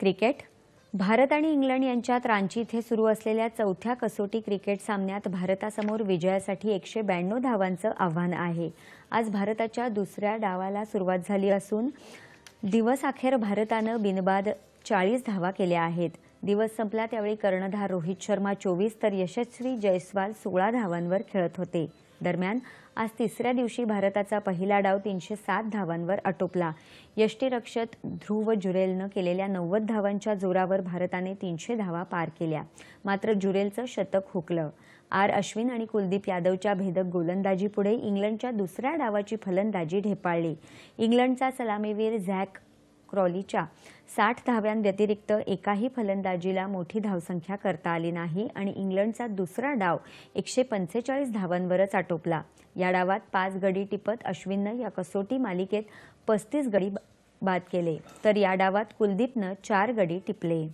Cricket. Bharat आणि England यांच्यात रांची इथे सुरू असलेल्या चौथ्या कसोटी क्रिकेट सामन्यात भारतासमोर विजयासाठी एकशे ब्याण्णव धावांचं आव्हान आहे. आज भारताच्या दुसऱ्या डावाला सुरुवात झाली असून दिवस अखेर भारतानं बिनबाद चाळीस धावा केल्या आहेत. दिवस संपला त्यावेळी कर्णधार रोहित शर्मा चोवीस तर यशस्वी जयस्वाल सोळा धावांवर खेळत होते. दरम्यान आज तिसऱ्या दिवशी भारताचा पहिला डाव तीनशे सात धावांवर आटोपला. यष्टीरक्षक ध्रुव जुरेलनं केलेल्या नव्वद धावांच्या जोरावर भारताने तीनशे धावा पार केल्या. मात्र जुरेलचं शतक हुकलं. आर अश्विन आणि कुलदीप यादवच्या भेदक गोलंदाजीपुढे इंग्लंडच्या दुसऱ्या डावाची फलंदाजी ढेपाळली. इंग्लंडचा सलामीवीर झॅक क्रॉलीच्या साठ धाव्यांव्यतिरिक्त एकाही फलंदाजीला मोठी धावसंख्या करता आली नाही आणि इंग्लंडचा दुसरा डाव एकशे पंचेचाळीस धावांवरच आटोपला. या डावात पाच गडी टिपत अश्विननं या कसोटी मालिकेत पस्तीस गडी बाद केले. तर या डावात कुलदीपनं चार गडी टिपले.